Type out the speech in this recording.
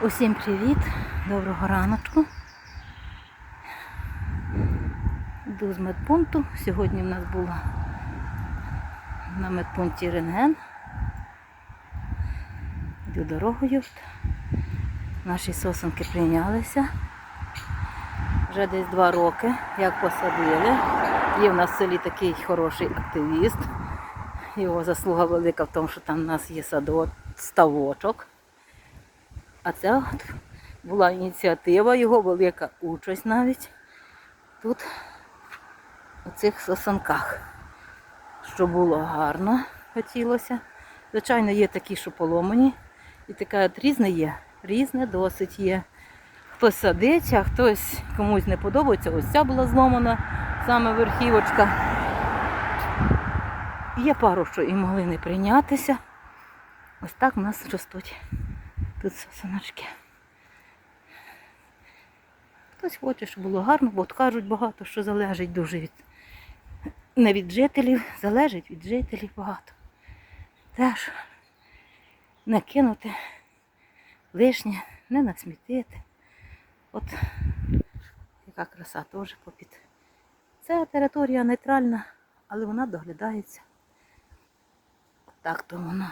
Усім привіт, доброго раночку. Йду з медпункту. Сьогодні в нас була на медпункті рентген. Йду дорогою. Наші сосенки прийнялися. Вже десь два роки, як посадили. Є в нас в селі такий хороший активіст. Його заслуга велика в тому, що там в нас є садок, ставочок. А це була ініціатива, його велика участь навіть тут, у цих сосанках. Що було гарно, хотілося. Звичайно, є такі, що поломані. І таке от різне є, різне досить є. Хтось садить, а хтось комусь не подобається. Ось ця була зломана, саме верхівочка. Є пару, що і могли не прийнятися. Ось так в нас ростуть тут сосоночки. Хтось хоче, щоб було гарно, бо от кажуть багато, що залежить дуже від не від жителів, залежить від жителів багато. Теж не кинути лишнє, не насмітити. От яка краса теж попід. Це територія нейтральна, але вона доглядається. Так то воно.